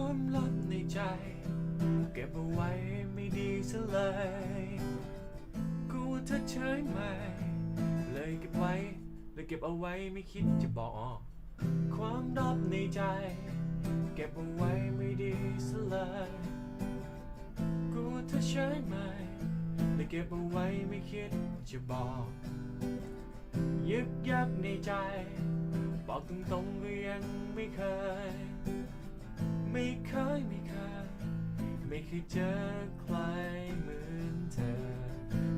ความลับในใจ เก็บเอาไว้ไม่ดีซะเลยกลัวเธอเฉยไหม เลยเก็บไว้ เลยเก็บเอาไว้ไม่คิดจะบอก ความลับในใจ เก็บเอาไว้ไม่ดีซะเลยกลัวเธอเฉยไหม เลยเก็บเอาไว้ไม่คิดจะบอก ยึกยักในใจ บอกตรงๆก็ยังไม่เคย ไม่เคยไม่เคยไม่เคยเจอใครเหมือนเธอ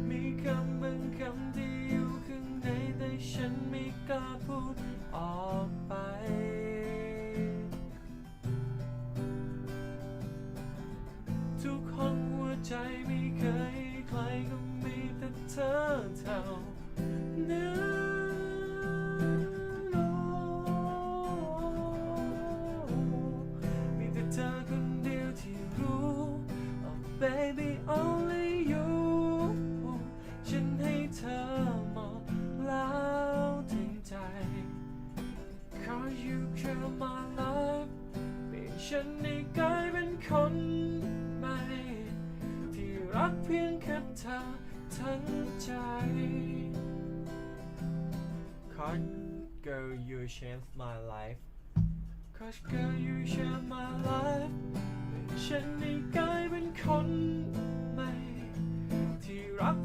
มีคำบางคำที่อยู่ข้างในแต่ฉันไม่กล้าพูดออกไป ทุกห้องหัวใจไม่เคยใครก็มีแต่เธอเท่า only you ฉันให้เธอหมดแล้วทั้งใจ Cause you care my life เปลี่ยนฉันให้กลายเป็นคนใหม่ ที่รักเพียงแค่เธอทั้งใจ Cause girl you changed my life Cause girl you changed my life เปลี่ยนฉันให้กลายเป็นคน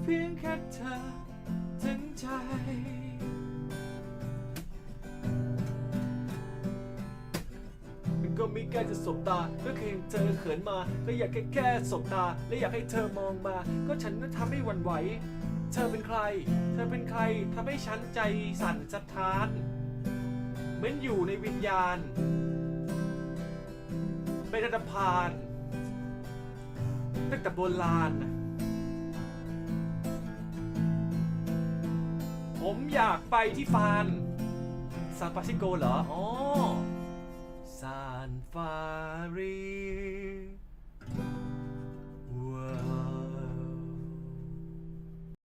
พียงแค่เธอทั้งใจก็มีใกล้จะสบตา ก็เคยเห็นเธอเขินมา ก็อยากแค่แค่สบตา และอยากให้เธอมองมา ก็ฉันก็ทำให้หวั่นไหว เธอเป็นใคร เธอเป็นใครทำให้ฉันใจสั่นสะท้าน เหมือนอยู่ในวิญญาณ เป็นอันธพาลตั้งแต่โบราณ ผมอยากไปที่ฟานซานฟรานซิสโกเหรอ อ๋อ